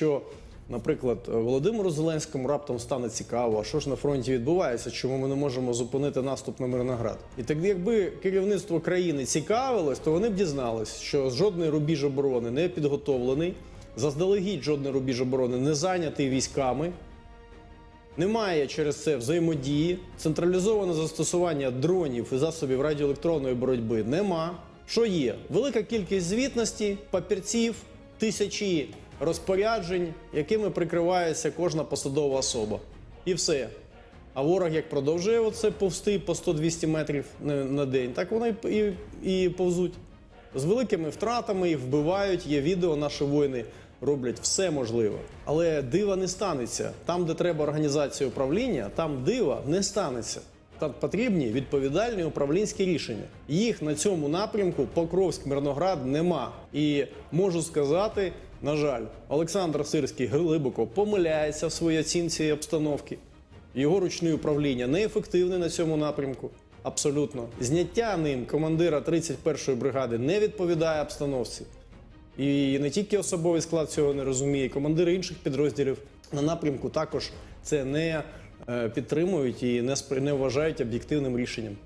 якщо, наприклад, Володимиру Зеленському раптом стане цікаво, а що ж на фронті відбувається, чому ми не можемо зупинити наступ на Мирноград. І так якби керівництво країни цікавилось, то вони б дізнались, що жодний рубіж оборони не підготовлений, заздалегідь жодний рубіж оборони не зайнятий військами. Немає через це взаємодії, централізоване застосування дронів і засобів радіоелектронної боротьби нема. Що є? Велика кількість звітності, папірців, тисячі розпоряджень, якими прикривається кожна посадова особа. І все. А ворог як продовжує оце повсти по 100-200 метрів на, день, так вони і, і повзуть. З великими втратами їх вбивають, є відео, наші воїни роблять все можливе. Але дива не станеться. Там, де треба організація управління, там дива не станеться. Потрібні відповідальні управлінські рішення. Їх на цьому напрямку Покровськ Мирноград нема. І можу сказати, на жаль, Олександр Сирський глибоко помиляється в своїй оцінці обстановки. Його ручне управління неефективне на цьому напрямку. Абсолютно. Зняття ним командира 31-ї бригади не відповідає обстановці. І не тільки особовий склад цього не розуміє, командири інших підрозділів на напрямку також це не підтримують і не, спри- вважають об'єктивним рішенням.